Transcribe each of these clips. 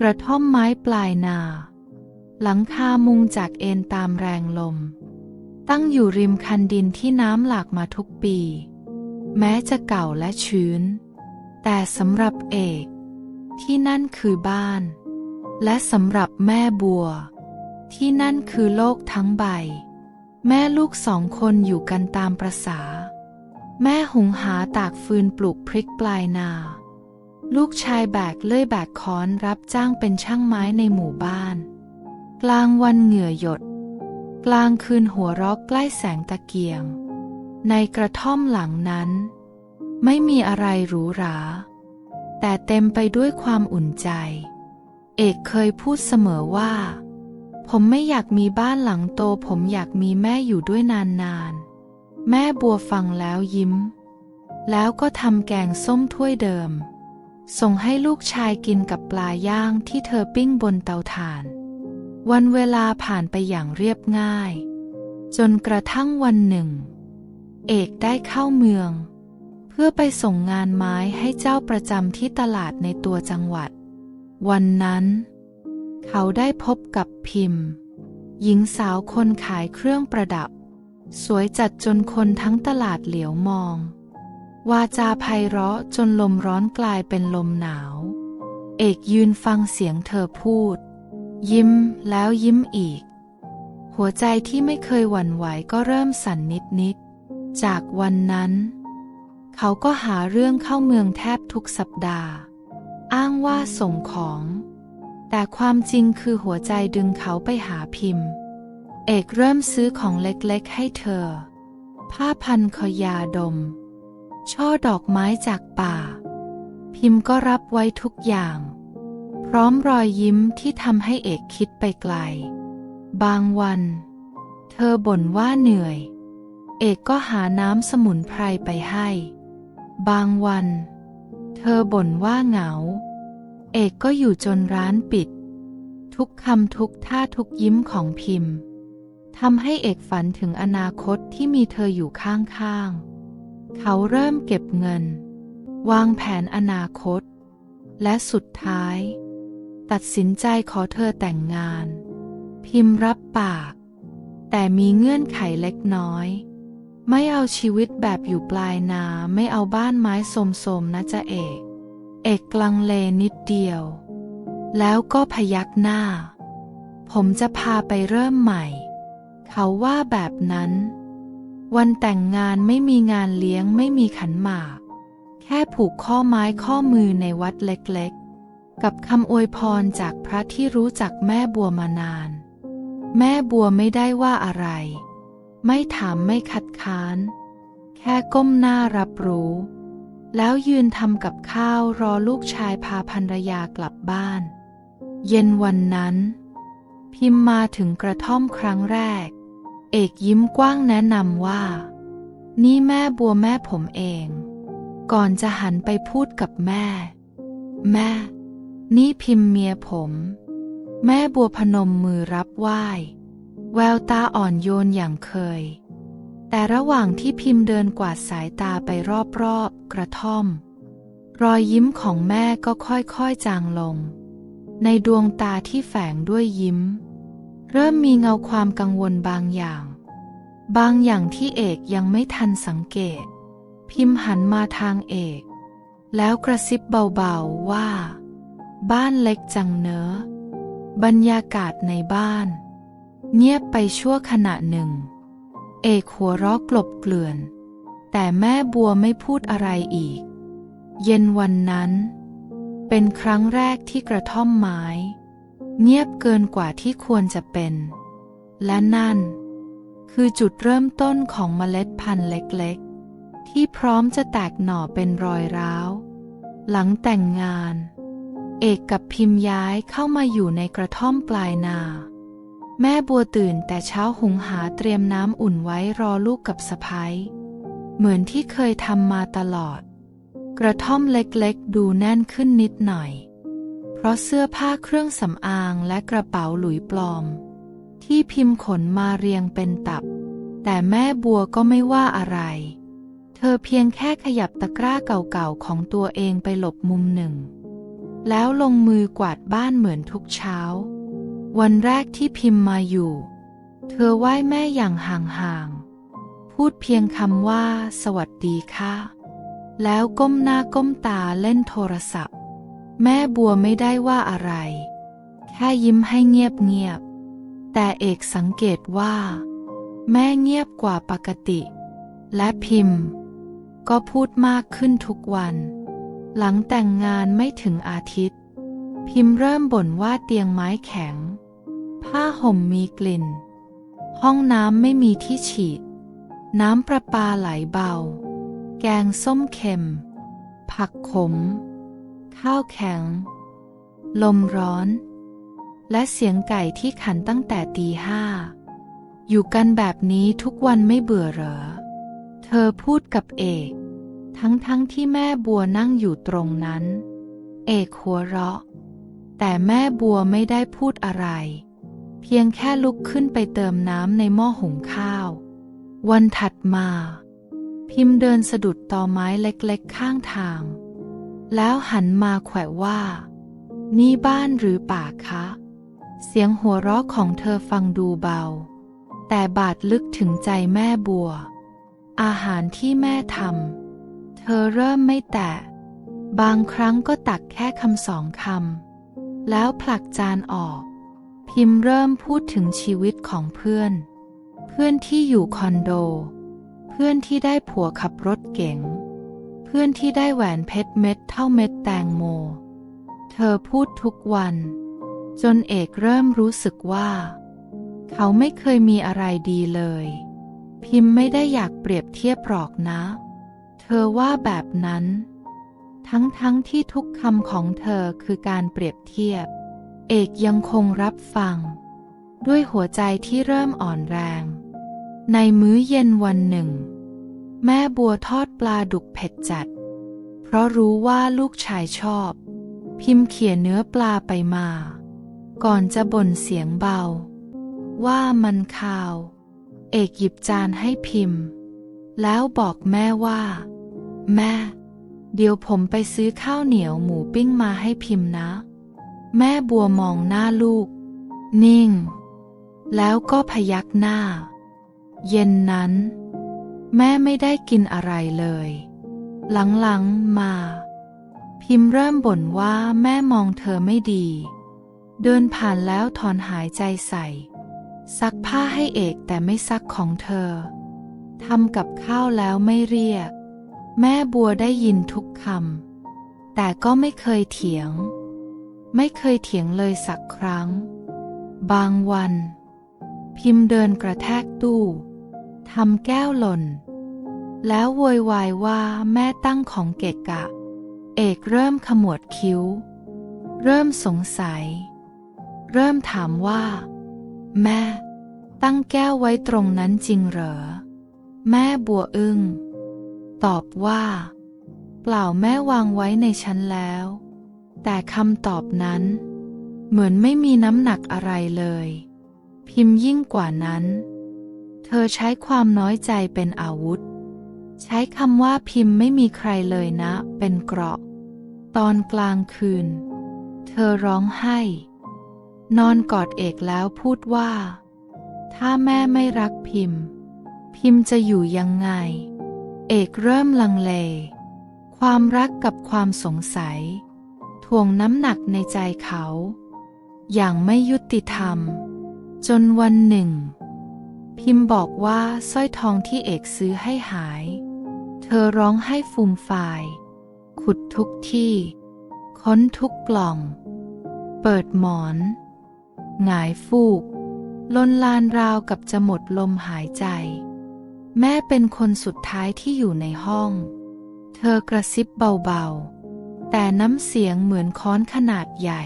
กระท่อมไม้ปลายนา หลังคามุงจากเอ็นตามแรงลม ตั้งอยู่ริมคันดินที่น้ำหลากมาทุกปี แม้จะเก่าและชื้น แต่สำหรับเอก ที่นั่นคือบ้าน และสำหรับแม่บัว ที่นั่นคือโลกทั้งใบ แม่ลูกสองคนอยู่กันตามประษา แม่หุงหาตากฟืนปลูกพริกปลายนา ลูกชายแบกเลื่อยแบกค้อนรับจ้างเป็นช่างไม้ในหมู่บ้าน กลางวันเหงื่อหยด กลางคืนหัวรอกใกล้แสงตะเกียง ในกระท่อมหลังนั้น ไม่มีอะไรหรูหรา แต่เต็มไปด้วยความอุ่นใจ เอกเคยพูดเสมอว่า ผมไม่อยากมีบ้านหลังโต ผมอยากมีแม่อยู่ด้วยนานๆ แม่บัวฟังแล้วยิ้ม แล้วก็ทำแกงส้มถ้วยเดิม ส่งให้ลูกชายกินกับปลาย่างที่เธอปิ้งบนเตาถ่าน วันเวลาผ่านไปอย่างเรียบง่าย จนกระทั่งวันหนึ่ง เอกได้เข้าเมือง เพื่อไปส่งงานไม้ให้เจ้าประจำที่ตลาดในตัวจังหวัด วันนั้น เขาได้พบกับพิมพ์ หญิงสาวคนขายเครื่องประดับ สวยจัดจนคนทั้งตลาดเหลียวมอง วาจาไพเราะจนลมร้อนกลายเป็นลมหนาว เอกยืนฟังเสียงเธอพูด ยิ้มแล้วยิ้มอีก หัวใจที่ไม่เคยหวั่นไหวก็เริ่มสั่นนิดๆจากวันนั้น เขาก็หาเรื่องเข้าเมืองแทบทุกสัปดาห์ อ้างว่าส่งของ แต่ความจริงคือหัวใจดึงเขาไปหาพิมพ์ เอกเริ่มซื้อของเล็กๆให้เธอ ผ้าพันคอยาดม ช่อดอกไม้จากป่า พิมพ์ก็รับไว้ทุกอย่าง พร้อมรอยยิ้มที่ทำให้เอกคิดไปไกล บางวัน เธอบ่นว่าเหนื่อย เอกก็หาน้ำสมุนไพรไปให้ บางวัน เธอบ่นว่าเหงา เอกก็อยู่จนร้านปิด ทุกคำทุกท่าทุกยิ้มของพิมพ์ทำให้เอกฝันถึงอนาคตที่มีเธออยู่ข้างๆ เขาเริ่มเก็บเงิน วางแผนอนาคต และสุดท้าย ตัดสินใจขอเธอแต่งงาน พิมพ์รับปาก แต่มีเงื่อนไขเล็กน้อย ไม่เอาชีวิตแบบอยู่ปลายนาไม่เอาบ้านไม้สมๆนะจ๊ะเอก เอกกลังเลนิดเดียว แล้วก็พยักหน้า ผมจะพาไปเริ่มใหม่ เขาว่าแบบนั้น วันแต่งงานไม่มีงานเลี้ยงไม่มีขันหมาก แค่ผูกข้อไม้ข้อมือในวัดเล็กๆ กับคำอวยพรจากพระที่รู้จักแม่บัวมานาน แม่บัวไม่ได้ว่าอะไร ไม่ถามไม่คัดค้าน แค่ก้มหน้ารับรู้ แล้วยืนทำกับข้าวรอลูกชายพาภรรยากลับบ้าน เย็นวันนั้น พิมพ์มาถึงกระท่อมครั้งแรก เอกยิ้มกว้างแนะนำว่า นี่แม่บัวแม่ผมเอง ก่อนจะหันไปพูดกับแม่ แม่ นี่พิมพ์เมียผม แม่บัวพนมมือรับไหว้ แววตาอ่อนโยนอย่างเคย แต่ระหว่างที่พิมพ์เดินกวาดสายตาไปรอบๆกระท่อม รอยยิ้มของแม่ก็ค่อยๆจางลง ในดวงตาที่แฝงด้วยยิ้ม เริ่มมีเงาความกังวลบางอย่าง บางอย่างที่เอกยังไม่ทันสังเกต พิมพ์หันมาทางเอก แล้วกระซิบเบาๆว่า บ้านเล็กจังเนอะบรรยากาศในบ้าน เงียบไปชั่วขณะหนึ่ง เอกหัวเราะกลบเกลื่อน แต่แม่บัวไม่พูดอะไรอีก เย็นวันนั้น เป็นครั้งแรกที่กระท่อมไม้ เงียบเกินกว่าที่ควรจะเป็น และนั่น คือจุดเริ่มต้นของเมล็ดพันธุ์เล็กๆ ที่พร้อมจะแตกหน่อเป็นรอยร้าว หลังแต่งงาน เอกกับพิมพ์ย้ายเข้ามาอยู่ในกระท่อมปลายนา แม่บัวตื่นแต่เช้าหุงหาเตรียมน้ำอุ่นไว้รอลูกกับสะพ้ายเหมือนที่เคยทำมาตลอด กระท่อมเล็กๆ ดูแน่นขึ้นนิดหน่อย ราะเสื้อผ้าเครื่องสำอางและกระเป๋าหลุยปลอม ที่พิมพ์ขนมาเรียงเป็นตับ แต่แม่บัวก็ไม่ว่าอะไร เธอเพียงแค่ขยับตะกร้าเก่าๆของตัวเองไปหลบมุมหนึ่ง แล้วลงมือกวาดบ้านเหมือนทุกเช้า วันแรกที่พิมพ์มาอยู่ เธอไหว้แม่อย่างห่างๆ พูดเพียงคำว่า สวัสดีค่ะ แล้วก้มหน้าก้มตาเล่นโทรศัพท์ แม่บัวไม่ได้ว่าอะไร แค่ยิ้มให้เงียบๆแต่เอกสังเกตว่า แม่เงียบกว่าปกติ และพิมพ์ ก็พูดมากขึ้นทุกวัน หลังแต่งงานไม่ถึงอาทิตย์ พิมพ์เริ่มบ่นว่าเตียงไม้แข็ง ผ้าห่มมีกลิ่น ห้องน้ำไม่มีที่ฉีด น้ำประปาไหลเบา แกงส้มเค็ม ผักขม ข้าวแข็ง ลมร้อน และเสียงไก่ที่ขันตั้งแต่ตีห้า อยู่กันแบบนี้ทุกวันไม่เบื่อเหรอ เธอพูดกับเอก ทั้งๆทที่แม่บัวนั่งอยู่ตรงนั้น เอกหัวเราะ แต่แม่บัวไม่ได้พูดอะไร เพียงแค่ลุกขึ้นไปเติมน้ำในหม้อหุงข้าว วันถัดมาพิมพ์เดินสะดุดตอไม้เล็กๆ ข้างทาง แล้วหันมาแขวะว่า นี่บ้านหรือป่าคะ เสียงหัวเราะของเธอฟังดูเบา แต่บาดลึกถึงใจแม่บัว อาหารที่แม่ทำเธอเริ่มไม่แตะ บางครั้งก็ตักแค่คำสองคำแล้วผลักจานออก พิมพ์เริ่มพูดถึงชีวิตของเพื่อน เพื่อนที่อยู่คอนโด เพื่อนที่ได้ผัวขับรถเก๋ง พื่อนที่ได้แหวนเพชรเม็ดเท่าเม็ดแตงโม เธอพูดทุกวัน จนเอกเริ่มรู้สึกว่า เขาไม่เคยมีอะไรดีเลย พิมพ์ไม่ได้อยากเปรียบเทียบหรอกนะ เธอว่าแบบนั้น ทั้งๆทที่ทุกคำของเธอคือการเปรียบเทียบ เอกยังคงรับฟัง ด้วยหัวใจที่เริ่มอ่อนแรง ในมื้อเย็นวันหนึ่ง แม่บัวทอดปลาดุกเผ็ดจัด เพราะรู้ว่าลูกชายชอบ พิมพ์เขี่ยเนื้อปลาไปมา ก่อนจะบ่นเสียงเบา ว่ามันคาว เอกหยิบจานให้พิมพ์ แล้วบอกแม่ว่า แม่ เดี๋ยวผมไปซื้อข้าวเหนียวหมูปิ้งมาให้พิมพ์นะ แม่บัวมองหน้าลูก นิ่ง แล้วก็พยักหน้า เย็นนั้น แม่ไม่ได้กินอะไรเลย หลังๆมา พิมพ์เริ่มบ่นว่าแม่มองเธอไม่ดี เดินผ่านแล้วถอนหายใจใส่ ซักผ้าให้เอกแต่ไม่ซักของเธอทำกับข้าวแล้วไม่เรียก แม่บัวได้ยินทุกคำแต่ก็ไม่เคยเถียง ไม่เคยเถียงเลยสักครั้ง บางวัน พิมพ์เดินกระแทกตู้ทำแก้วหล่น แล้วโวยวายว่าแม่ตั้งของเกะกะ เอกเริ่มขมวดคิ้ว เริ่มสงสัย เริ่มถามว่า แม่ ตั้งแก้วไว้ตรงนั้นจริงเหรอ แม่บัวอึง้งตอบว่า เปล่าแม่วางไว้ในชั้นแล้ว แต่คำตอบนั้น เหมือนไม่มีน้ำหนักอะไรเลย พิมพ์ยิ่งกว่านั้น เธอใช้ความน้อยใจเป็นอาวุธ ใช้คำว่าพิมพ์ไม่มีใครเลยนะ เป็นเกราะ ตอนกลางคืน เธอร้องไห้ นอนกอดเอกแล้วพูดว่า ถ้าแม่ไม่รักพิมพ์ พิมพ์จะอยู่ยังไง เอกเริ่มลังเล ความรักกับความสงสัยถ่วงน้ำหนักในใจเขา อย่างไม่ยุติธรรม จนวันหนึ่ง พิมพ์บอกว่าสร้อยทองที่เอกซื้อให้หาย เธอร้องให้ฟูมฟาย ขุดทุกที่ ค้นทุกกล่อง เปิดหมอนหงายฟูก ลนลานราวกับจะหมดลมหายใจ แม่เป็นคนสุดท้ายที่อยู่ในห้อง เธอกระซิบเบาๆ แต่น้ำเสียงเหมือนค้อนขนาดใหญ่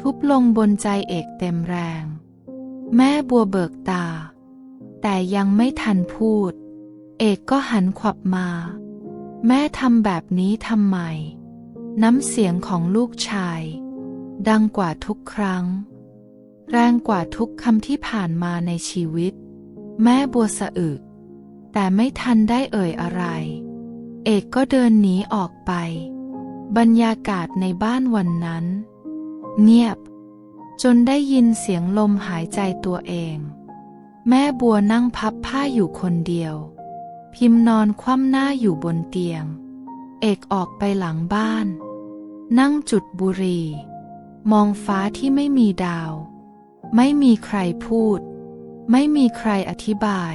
ทุบลงบนใจเอกเต็มแรง แม่บัวเบิกตา แต่ยังไม่ทันพูด เอกก็หันขวับมา แม่ทำแบบนี้ทำไม น้ำเสียงของลูกชาย ดังกว่าทุกครั้ง แรงกว่าทุกคำที่ผ่านมาในชีวิต แม่บัวสะอึก แต่ไม่ทันได้เอ่ยอะไร เอกก็เดินหนีออกไป บรรยากาศในบ้านวันนั้น เงียบ จนได้ยินเสียงลมหายใจตัวเอง แม่บัวนั่งพับผ้าอยู่คนเดียว พิมพ์นอนคว่ำหน้าอยู่บนเตียง เอกออกไปหลังบ้าน นั่งจุดบุหรี่ มองฟ้าที่ไม่มีดาว ไม่มีใครพูด ไม่มีใครอธิบาย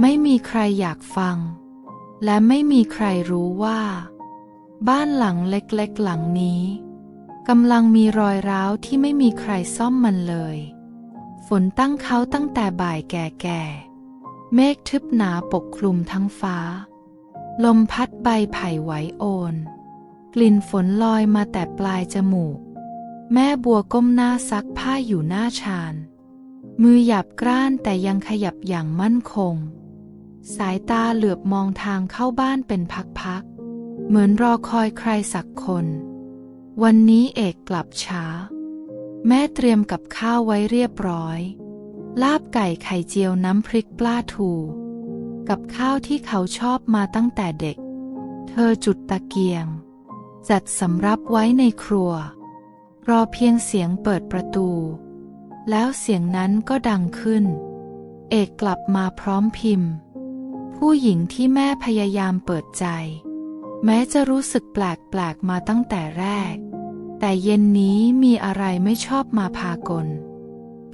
ไม่มีใครอยากฟัง และไม่มีใครรู้ว่า บ้านหลังเล็กๆหลังนี้กำลังมีรอยร้าวที่ไม่มีใครซ่อมมันเลย ฝนตั้งเขาตั้งแต่บ่ายแก่ๆ เมฆทึบหนาปกคลุมทั้งฟ้า ลมพัดใบไผ่ไหวโอน กลิ่นฝนลอยมาแต่ปลายจมูก แม่บัวก้มหน้าซักผ้าอยู่หน้าชาน มือหยาบกร้านแต่ยังขยับอย่างมั่นคง สายตาเหลือบมองทางเข้าบ้านเป็นพักๆ เหมือนรอคอยใครสักคน วันนี้เอกกลับช้า แม่เตรียมกับข้าวไว้เรียบร้อย ลาบไก่ไข่เจียวน้ำพริกปลาทู กับข้าวที่เขาชอบมาตั้งแต่เด็ก เธอจุดตะเกียง จัดสำรับไว้ในครัว รอเพียงเสียงเปิดประตู แล้วเสียงนั้นก็ดังขึ้น เอกกลับมาพร้อมพิมพ์ ผู้หญิงที่แม่พยายามเปิดใจ แม้จะรู้สึกแปลกๆมาตั้งแต่แรก แต่เย็นนี้มีอะไรไม่ชอบมาพากล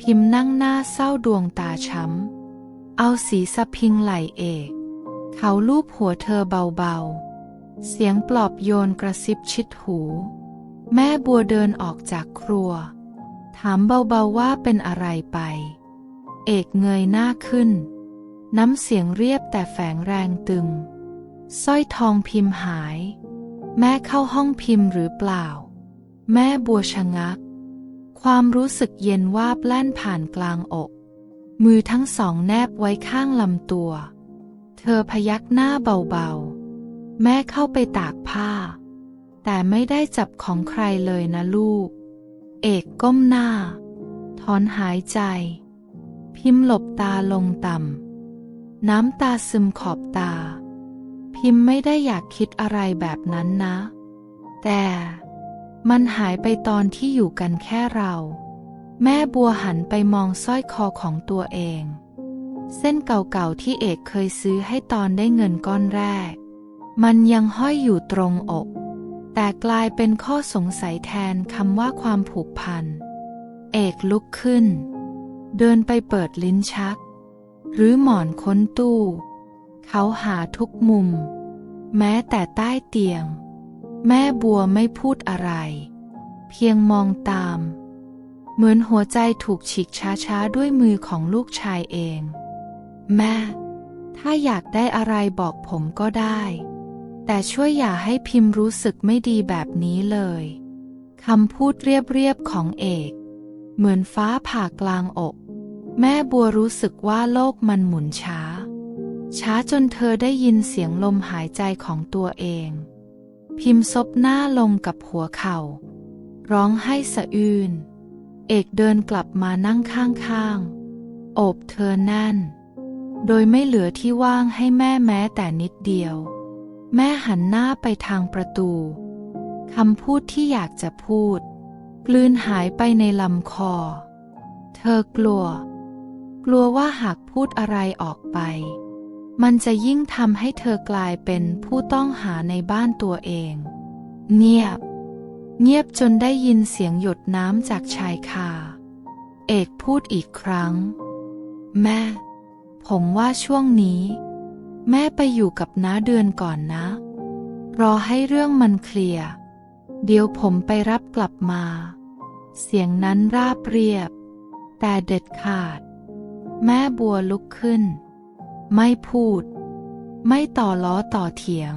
พิมพ์นั่งหน้าเศร้าดวงตาช้ำ เอาสีสะพิงไหลเอก เขาลูบหัวเธอเบาๆ เสียงปลอบโยนกระซิบชิดหู แม่บัวเดินออกจากครัว ถามเบาๆว่าเป็นอะไรไป เอกเงยหน้าขึ้น น้ำเสียงเรียบแต่แฝงแรงตึงสร้อยทองพิมพ์หาย แม่เข้าห้องพิมพ์หรือเปล่า แม่บัวชะงัก ความรู้สึกเย็นวาบแล่นผ่านกลางอก มือทั้งสองแนบไว้ข้างลำตัว เธอพยักหน้าเบาๆ แม่เข้าไปตากผ้า แต่ไม่ได้จับของใครเลยนะลูก เอกก้มหน้า ถอนหายใจ พิมพ์หลบตาลงต่ำ น้ำตาซึมขอบตา พิมพ์ไม่ได้อยากคิดอะไรแบบนั้นนะ แต่ มันหายไปตอนที่อยู่กันแค่เรา แม่บัวหันไปมองสร้อยคอของตัวเอง เส้นเก่าๆที่เอกเคยซื้อให้ตอนได้เงินก้อนแรก มันยังห้อยอยู่ตรงอก แต่กลายเป็นข้อสงสัยแทนคำว่าความผูกพัน เอกลุกขึ้น เดินไปเปิดลิ้นชัก หรือหมอนค้นตู้ เขาหาทุกมุม แม้แต่ใต้เตียง แม่บัวไม่พูดอะไร เพียงมองตาม เหมือนหัวใจถูกฉีกช้าๆ ด้วยมือของลูกชายเอง แม่ ถ้าอยากได้อะไรบอกผมก็ได้ แต่ช่วยอย่าให้พิมพ์รู้สึกไม่ดีแบบนี้เลยคำพูดเรียบๆของเอก เหมือนฟ้าผ่ากลางอก แม่บัวรู้สึกว่าโลกมันหมุนช้า ช้าจนเธอได้ยินเสียงลมหายใจของตัวเอง พิมพ์ซบหน้าลงกับหัวเข่า ร้องไห้สะอื้น เอกเดินกลับมานั่งข้างๆ โอบเธอแน่น โดยไม่เหลือที่ว่างให้แม่แม้แต่นิดเดียว แม่หันหน้าไปทางประตู คำพูดที่อยากจะพูด กลืนหายไปในลำคอ เธอกลัว กลัวว่าหากพูดอะไรออกไป มันจะยิ่งทำให้เธอกลายเป็นผู้ต้องหาในบ้านตัวเอง เงียบ เงียบจนได้ยินเสียงหยดน้ำจากชายคา เอกพูดอีกครั้ง แม่ ผมว่าช่วงนี้ แม่ไปอยู่กับน้าเดือนก่อนนะ รอให้เรื่องมันเคลียร์เดี๋ยวผมไปรับกลับมา เสียงนั้นราบเรียบ แต่เด็ดขาด แม่บัวลุกขึ้น ไม่พูด ไม่ต่อล้อต่อเถียง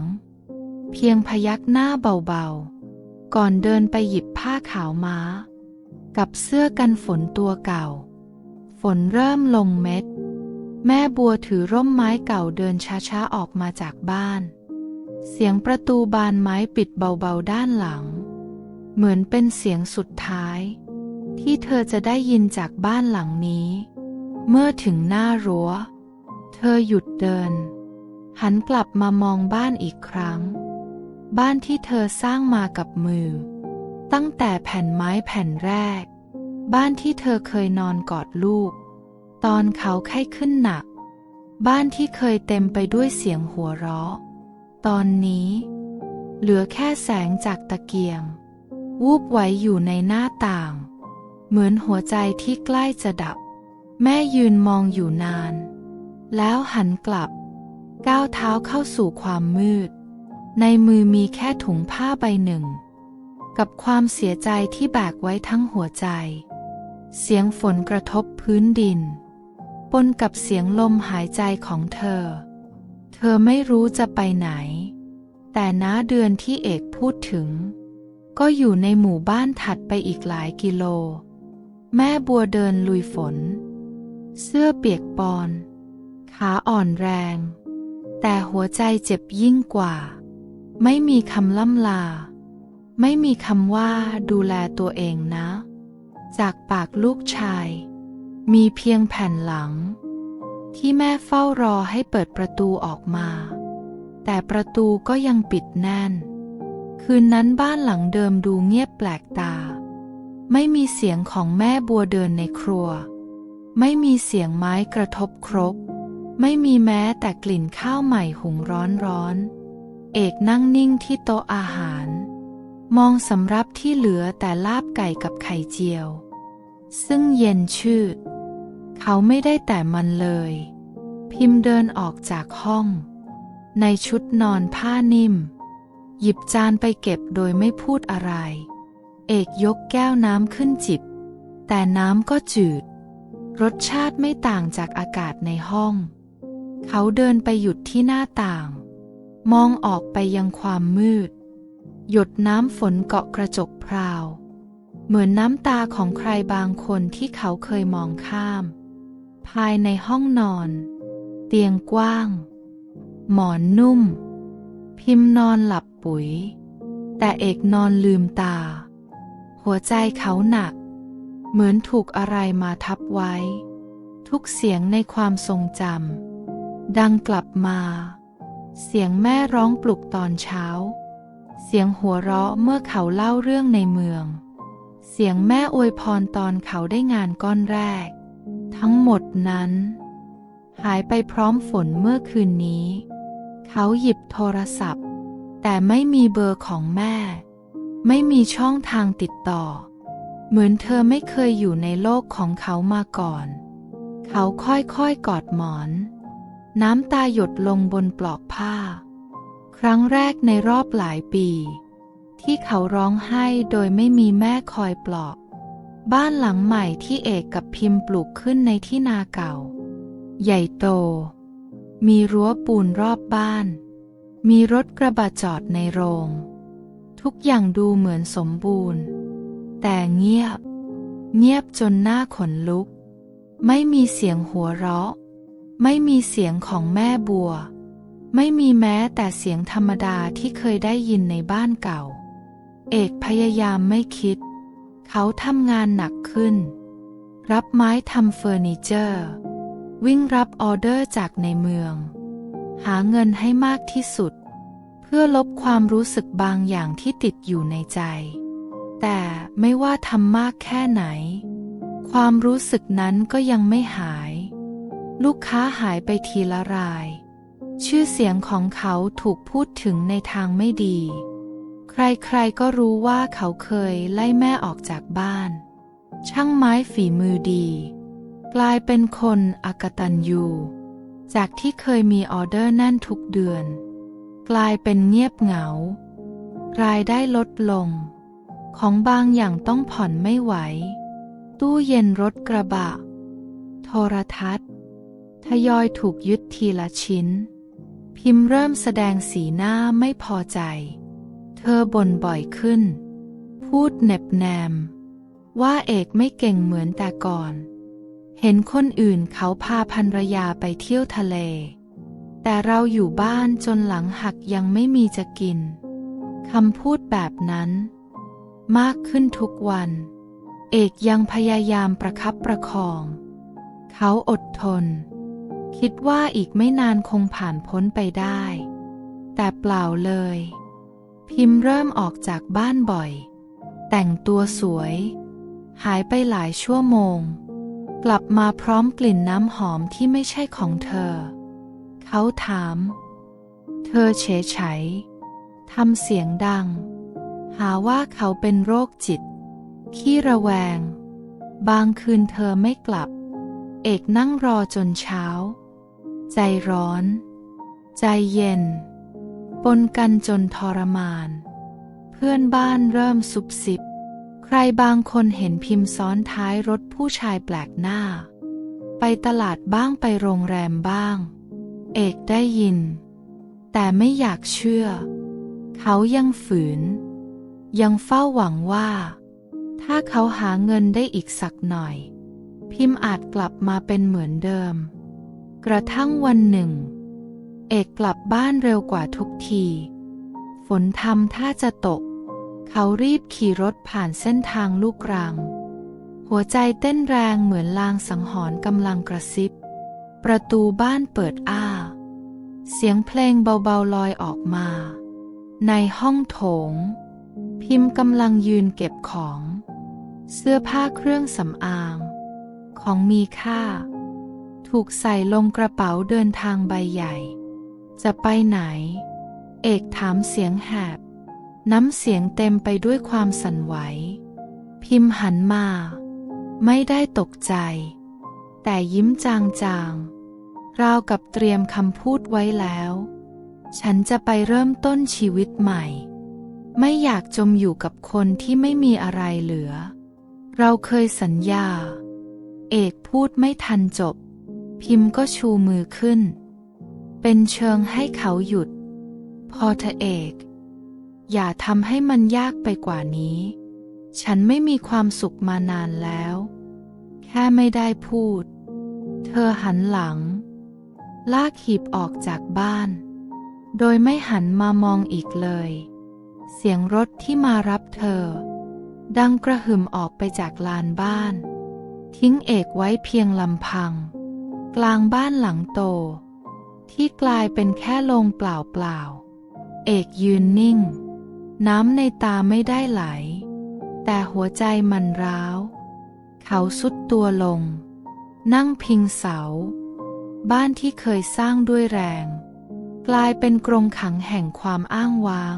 เพียงพยักหน้าเบาๆ ก่อนเดินไปหยิบผ้าขาวม้า กับเสื้อกันฝนตัวเก่า ฝนเริ่มลงเม็ด แม่บัวถือร่มไม้เก่าเดินช้าๆออกมาจากบ้าน เสียงประตูบานไม้ปิดเบาๆด้านหลัง เหมือนเป็นเสียงสุดท้าย ที่เธอจะได้ยินจากบ้านหลังนี้ เมื่อถึงหน้ารั้ว อหยุดเดิน หันกลับมามองบ้านอีกครั้ง บ้านที่เธอสร้างมากับมือ ตั้งแต่แผ่นไม้แผ่นแรก บ้านที่เธอเคยนอนกอดลูก ตอนเขาไข้ขึ้นหนัก บ้านที่เคยเต็มไปด้วยเสียงหัวเราะ ตอนนี้ เหลือแค่แสงจากตะเกียง วูบไหวอยู่ในหน้าต่าง เหมือนหัวใจที่ใกล้จะดับ แม่ยืนมองอยู่นาน แล้วหันกลับ ก้าวเท้าเข้าสู่ความมืด ในมือมีแค่ถุงผ้าใบหนึ่ง กับความเสียใจที่แบกไว้ทั้งหัวใจ เสียงฝนกระทบพื้นดิน ปนกับเสียงลมหายใจของเธอ เธอไม่รู้จะไปไหน แต่น้าเดือนที่เอกพูดถึง ก็อยู่ในหมู่บ้านถัดไปอีกหลายกิโล แม่บัวเดินลุยฝน เสื้อเปียกปอน ขาอ่อนแรง แต่หัวใจเจ็บยิ่งกว่า ไม่มีคำล่ำลา ไม่มีคำว่าดูแลตัวเองนะ จากปากลูกชาย มีเพียงแผ่นหลัง ที่แม่เฝ้ารอให้เปิดประตูออกมา แต่ประตูก็ยังปิดแน่น คืนนั้นบ้านหลังเดิมดูเงียบแปลกตา ไม่มีเสียงของแม่บัวเดินในครัวไม่มีเสียงไม้กระทบครก ไม่มีแม้แต่กลิ่นข้าวใหม่หุงร้อนร้อนๆเอกนั่งนิ่งที่โต๊ะอาหาร มองสำรับที่เหลือแต่ลาบไก่กับไข่เจียว ซึ่งเย็นชืด เขาไม่ได้แต่มันเลย พิมพ์เดินออกจากห้อง ในชุดนอนผ้านิ่ม หยิบจานไปเก็บโดยไม่พูดอะไร เอกยกแก้วน้ำขึ้นจิบ แต่น้ำก็จืดรสชาติไม่ต่างจากอากาศในห้อง เขาเดินไปหยุดที่หน้าต่าง มองออกไปยังความมืด หยดน้ำฝนเกาะกระจกพราว เหมือนน้ำตาของใครบางคนที่เขาเคยมองข้าม ภายในห้องนอน เตียงกว้าง หมอนนุ่ม พิมพ์นอนหลับปุ๋ย แต่เอกนอนลืมตา หัวใจเขาหนัก เหมือนถูกอะไรมาทับไว้ ทุกเสียงในความทรงจำ ดังกลับมา เสียงแม่ร้องปลุกตอนเช้า เสียงหัวเราะเมื่อเขาเล่าเรื่องในเมือง เสียงแม่อวยพรตอนเขาได้งานก้อนแรก ทั้งหมดนั้น หายไปพร้อมฝนเมื่อคืนนี้ เขาหยิบโทรศัพท์ แต่ไม่มีเบอร์ของแม่ ไม่มีช่องทางติดต่อ เหมือนเธอไม่เคยอยู่ในโลกของเขามาก่อน เขาค่อยๆกอดหมอน น้ำตาหยดลงบนปลอกผ้า ครั้งแรกในรอบหลายปี ที่เขาร้องไห้โดยไม่มีแม่คอยปลอบ บ้านหลังใหม่ที่เอกกับพิมพ์ปลูกขึ้นในที่นาเก่า ใหญ่โต มีรั้วปูนรอบบ้าน มีรถกระบะจอดในโรง ทุกอย่างดูเหมือนสมบูรณ์ แต่เงียบ เงียบจนหน้าขนลุก ไม่มีเสียงหัวเราะ ไม่มีเสียงของแม่บัว ไม่มีแม้แต่เสียงธรรมดาที่เคยได้ยินในบ้านเก่า เอกพยายามไม่คิด เขาทำงานหนักขึ้น รับไม้ทำเฟอร์นิเจอร์ วิ่งรับออเดอร์จากในเมือง หาเงินให้มากที่สุด เพื่อลบความรู้สึกบางอย่างที่ติดอยู่ในใจ แต่ไม่ว่าทำมากแค่ไหน ความรู้สึกนั้นก็ยังไม่หาย ลูกค้าหายไปทีละราย ชื่อเสียงของเขาถูกพูดถึงในทางไม่ดี ใครๆก็รู้ว่าเขาเคยไล่แม่ออกจากบ้าน ช่างไม้ฝีมือดี กลายเป็นคนอากตันยูจากที่เคยมีออเดอร์แน่นทุกเดือน กลายเป็นเงียบเหงา รายได้ลดลง ของบางอย่างต้องผ่อนไม่ไหว ตู้เย็นรถกระบะ โทรทัศน์ ทยอยถูกยึดทีละชิ้น พิมพ์เริ่มแสดงสีหน้าไม่พอใจ เธอบ่นบ่อยขึ้น พูดเน็บแนม ว่าเอกไม่เก่งเหมือนแต่ก่อน เห็นคนอื่นเขาพาภรรยาไปเที่ยวทะเล แต่เราอยู่บ้านจนหลังหักยังไม่มีจะกินคำพูดแบบนั้น มากขึ้นทุกวัน เอกยังพยายามประคับประคอง เขาอดทน คิดว่าอีกไม่นานคงผ่านพ้นไปได้ แต่เปล่าเลย พิมพ์เริ่มออกจากบ้านบ่อย แต่งตัวสวย หายไปหลายชั่วโมง กลับมาพร้อมกลิ่นน้ำหอมที่ไม่ใช่ของเธอ เขาถาม เธอเฉยไฉทำเสียงดัง หาว่าเขาเป็นโรคจิต ขี้ระแวง บางคืนเธอไม่กลับ เอกนั่งรอจนเช้า ใจร้อน ใจเย็น ปนกันจนทรมาน เพื่อนบ้านเริ่มซุบซิบ ใครบางคนเห็นพิมพ์ซ้อนท้ายรถผู้ชายแปลกหน้า ไปตลาดบ้างไปโรงแรมบ้าง เอกได้ยิน แต่ไม่อยากเชื่อ เขายังฝืน ยังเฝ้าหวังว่า ถ้าเขาหาเงินได้อีกสักหน่อย พิมพ์อาจกลับมาเป็นเหมือนเดิม กระทั่งวันหนึ่ง เอกกลับบ้านเร็วกว่าทุกที ฝนทำท่าจะตก เขารีบขี่รถผ่านเส้นทางลูกรัง หัวใจเต้นแรงเหมือนลางสังหรณ์กำลังกระซิบ ประตูบ้านเปิดอ้า เสียงเพลงเบาๆลอยออกมา ในห้องโถง พิมพ์กำลังยืนเก็บของ เสื้อผ้าเครื่องสำอาง ของมีค่า ถูกใส่ลงกระเป๋าเดินทางใบใหญ่ จะไปไหน เอกถามเสียงแหบ น้ำเสียงเต็มไปด้วยความสั่นไหว พิมพ์หันมา ไม่ได้ตกใจ แต่ยิ้มจางๆ ราวกับเตรียมคำพูดไว้แล้ว ฉันจะไปเริ่มต้นชีวิตใหม่ ไม่อยากจมอยู่กับคนที่ไม่มีอะไรเหลือ เราเคยสัญญาเอกพูดไม่ทันจบ พิมพ์ก็ชูมือขึ้น เป็นเชิงให้เขาหยุด พอเธอเอก อย่าทำให้มันยากไปกว่านี้ ฉันไม่มีความสุขมานานแล้ว แค่ไม่ได้พูด เธอหันหลัง ลากหีบออกจากบ้าน โดยไม่หันมามองอีกเลย เสียงรถที่มารับเธอ ดังกระหึ่มออกไปจากลานบ้าน ทิ้งเอกไว้เพียงลำพัง กลางบ้านหลังโต ที่กลายเป็นแค่โลงเปล่าๆ เอกยืนนิ่ง น้ำในตาไม่ได้ไหล แต่หัวใจมันร้าว เขาสุดตัวลง นั่งพิงเสา บ้านที่เคยสร้างด้วยแรง กลายเป็นกรงขังแห่งความอ้างว้าง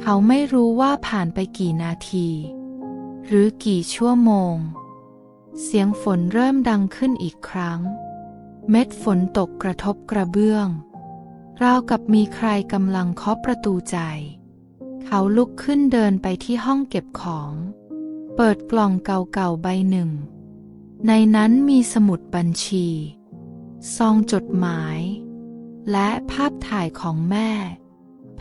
เขาไม่รู้ว่าผ่านไปกี่นาที หรือกี่ชั่วโมงเสียงฝนเริ่มดังขึ้นอีกครั้ง เม็ดฝนตกกระทบกระเบื้อง ราวกับมีใครกำลังเคาะประตูใจ เขาลุกขึ้นเดินไปที่ห้องเก็บของ เปิดกล่องเก่าๆใบหนึ่ง ในนั้นมีสมุดบัญชี ซองจดหมาย และภาพถ่ายของแม่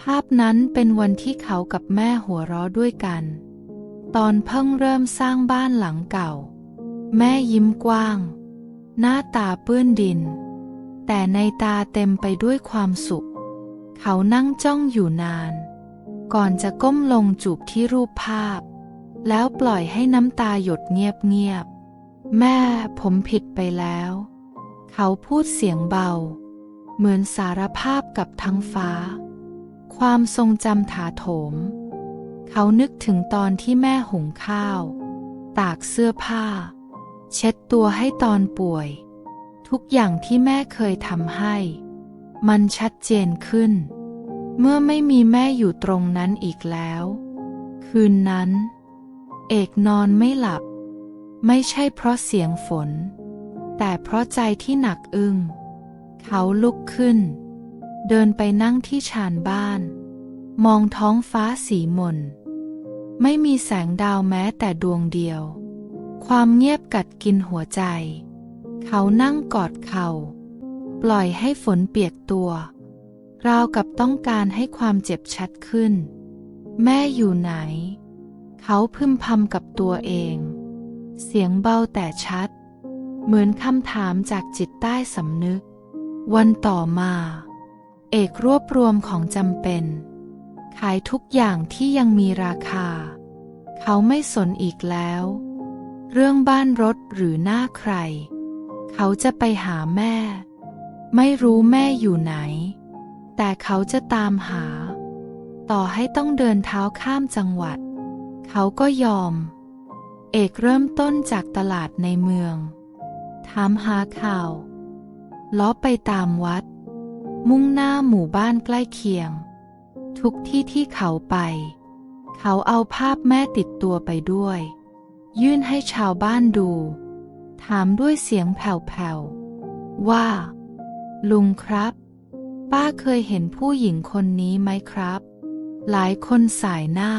ภาพนั้นเป็นวันที่เขากับแม่หัวเราะด้วยกัน ตอนเพิ่งเริ่มสร้างบ้านหลังเก่า แม่ยิ้มกว้าง หน้าตาเปื้อนดิน แต่ในตาเต็มไปด้วยความสุข เขานั่งจ้องอยู่นาน ก่อนจะก้มลงจูบที่รูปภาพ แล้วปล่อยให้น้ำตาหยดเงียบๆ แม่ผมผิดไปแล้ว เขาพูดเสียงเบา เหมือนสารภาพกับทั้งฟ้า ความทรงจำถาโถม เขานึกถึงตอนที่แม่หุงข้าว ตากเสื้อผ้า เช็ดตัวให้ตอนป่วย ทุกอย่างที่แม่เคยทำให้ มันชัดเจนขึ้น เมื่อไม่มีแม่อยู่ตรงนั้นอีกแล้ว คืนนั้น เอกนอนไม่หลับ ไม่ใช่เพราะเสียงฝน แต่เพราะใจที่หนักอึ้งเขาลุกขึ้น เดินไปนั่งที่ชานบ้าน มองท้องฟ้าสีมน ไม่มีแสงดาวแม้แต่ดวงเดียว ความเงียบกัดกินหัวใจ เขานั่งกอดเขา่า ปล่อยให้ฝนเปียกตัว ราวกับต้องการให้ความเจ็บชัดขึ้น แม่อยู่ไหน เขาพึมพำกับตัวเอง เสียงเบาแต่ชัด เหมือนคำถามจากจิตใต้สำนึก วันต่อมา เอกรวบรวมของจำเป็น ขายทุกอย่างที่ยังมีราคา เขาไม่สนอีกแล้ว เรื่องบ้านรถหรือหน้าใคร เขาจะไปหาแม่ ไม่รู้แม่อยู่ไหน แต่เขาจะตามหา ต่อให้ต้องเดินเท้าข้ามจังหวัด เขาก็ยอม เอกเริ่มต้นจากตลาดในเมือง ถามหาข่าว ล้อไปตามวัด มุ่งหน้าหมู่บ้านใกล้เคียง ทุกที่ที่เขาไป เขาเอาภาพแม่ติดตัวไปด้วย ยื่นให้ชาวบ้านดู ถามด้วยเสียงแผ่วๆ ว่า ลุงครับ ป้าเคยเห็นผู้หญิงคนนี้ไหมครับ หลายคนสายหน้า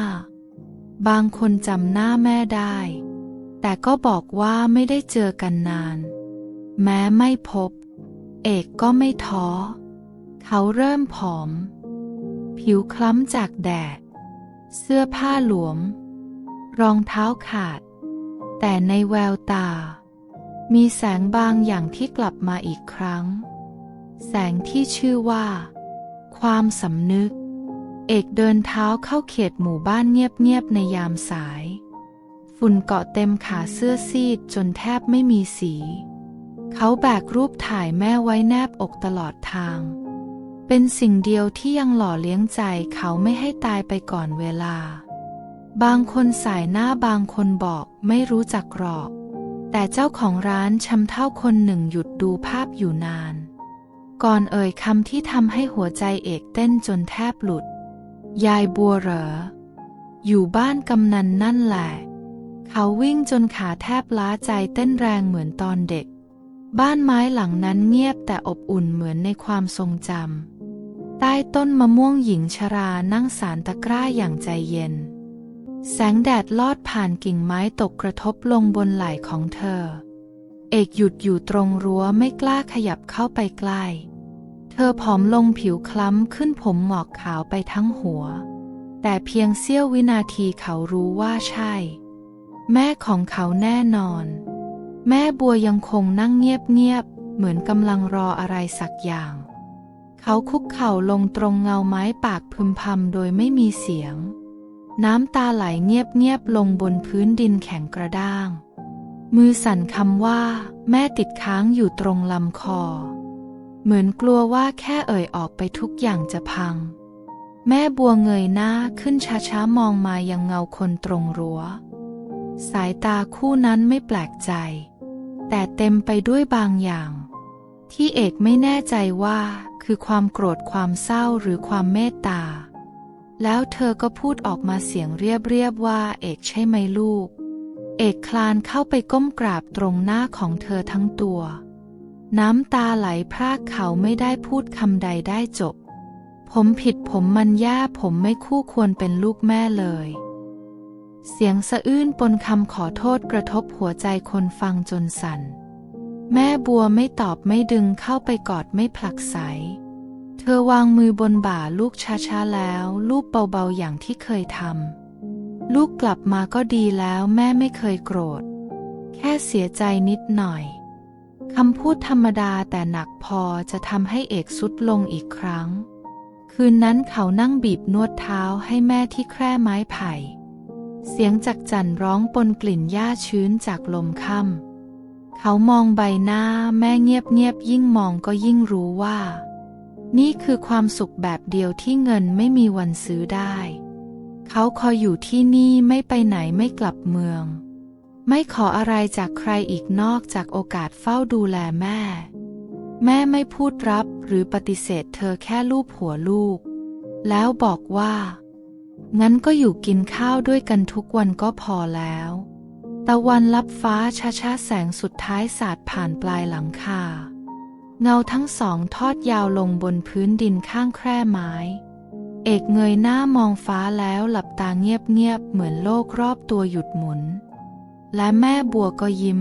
บางคนจำหน้าแม่ได้ แต่ก็บอกว่าไม่ได้เจอกันนาน แม้ไม่พบ เอกก็ไม่ท้อ เขาเริ่มผอม ผิวคล้ำจากแดด เสื้อผ้าหลวม รองเท้าขาด แต่ในแววตา มีแสงบางอย่างที่กลับมาอีกครั้ง แสงที่ชื่อว่า ความสำนึก เอกเดินเท้าเข้าเขตหมู่บ้านเงียบๆในยามสาย ฝุ่นเกาะเต็มขาเสื้อซีดจนแทบไม่มีสี เขาแบกรูปถ่ายแม่ไว้แนบอกตลอดทาง เป็นสิ่งเดียวที่ยังหล่อเลี้ยงใจเขาไม่ให้ตายไปก่อนเวลา บางคนสายหน้าบางคนบอกไม่รู้จักหรอก แต่เจ้าของร้านชำเท่าคนหนึ่งหยุดดูภาพอยู่นาน ก่อนเอ่ยคำที่ทำให้หัวใจเอกเต้นจนแทบหลุด ยายบัวเหรอ อยู่บ้านกำนันนั่นแหละ เขาวิ่งจนขาแทบล้าใจเต้นแรงเหมือนตอนเด็ก บ้านไม้หลังนั้นเงียบแต่อบอุ่นเหมือนในความทรงจำใต้ต้นมะม่วงหญิงชรานั่งสารตะกร้าอย่างใจเย็น แสงแดดลอดผ่านกิ่งไม้ตกกระทบลงบนไหล่ของเธอ เอกหยุดอยู่ตรงรั้วไม่กล้าขยับเข้าไปใกล้ เธอผอมลงผิวคล้ำขึ้นผมหงอกขาวไปทั้งหัว แต่เพียงเสี้ยววินาทีเขารู้ว่าใช่ แม่ของเขาแน่นอน แม่บัวยังคงนั่งเงียบๆเหมือนกำลังรออะไรสักอย่าง เขาคุกเข่าลงตรงเงาไม้ปากพึมพำโดยไม่มีเสียง น้ำตาไหลเงียบๆลงบนพื้นดินแข็งกระด้าง มือสั่นคำว่า แม่ติดค้างอยู่ตรงลำคอ เหมือนกลัวว่าแค่เอ่ยออกไปทุกอย่างจะพัง แม่บัวเงยหน้าขึ้นช้าๆมองมายังเงาคนตรงรั้ว สายตาคู่นั้นไม่แปลกใจ แต่เต็มไปด้วยบางอย่าง ที่เอกไม่แน่ใจว่าคือความโกรธความเศร้าหรือความเมตตา แล้วเธอก็พูดออกมาเสียงเรียบๆว่าเอกใช่ไหมลูก เอกคลานเข้าไปก้มกราบตรงหน้าของเธอทั้งตัว น้ำตาไหลพรากเขาไม่ได้พูดคำใดได้จบ ผมผิดผมมันย่าผมไม่คู่ควรเป็นลูกแม่เลย เสียงสะอื้นปนคำขอโทษกระทบหัวใจคนฟังจนสั่น แม่บัวไม่ตอบไม่ดึงเข้าไปกอดไม่ผลักไส เธอวางมือบนบ่าลูกช้าๆแล้วลูบเบาๆอย่างที่เคยทำลูกกลับมาก็ดีแล้วแม่ไม่เคยโกรธ แค่เสียใจนิดหน่อยคำพูดธรรมดาแต่หนักพอจะทำให้เอกสุดลงอีกครั้ง คืนนั้นเขานั่งบีบนวดเท้าให้แม่ที่แคร่ไม้ไผ่ เสียงจักจั่นร้องปนกลิ่นหญ้าชื้นจากลมค่ำเขามองใบหน้าแม่เงียบๆยิ่งมองก็ยิ่งรู้ว่า นี่คือความสุขแบบเดียวที่เงินไม่มีวันซื้อได้ เขาคอยอยู่ที่นี่ไม่ไปไหนไม่กลับเมือง ไม่ขออะไรจากใครอีกนอกจากโอกาสเฝ้าดูแลแม่ แม่ไม่พูดรับหรือปฏิเสธเธอแค่ลูบหัวลูก แล้วบอกว่า งั้นก็อยู่กินข้าวด้วยกันทุกวันก็พอแล้ว ตะวันลับฟ้าช้าๆแสงสุดท้ายสาดผ่านปลายหลังคา เงาทั้งสองทอดยาวลงบนพื้นดินข้างแคร่ไม้ เอกเงยหน้ามองฟ้าแล้วหลับตาเงียบๆเหมือนโลกรอบตัวหยุดหมุน และแม่บัวก็ยิ้ม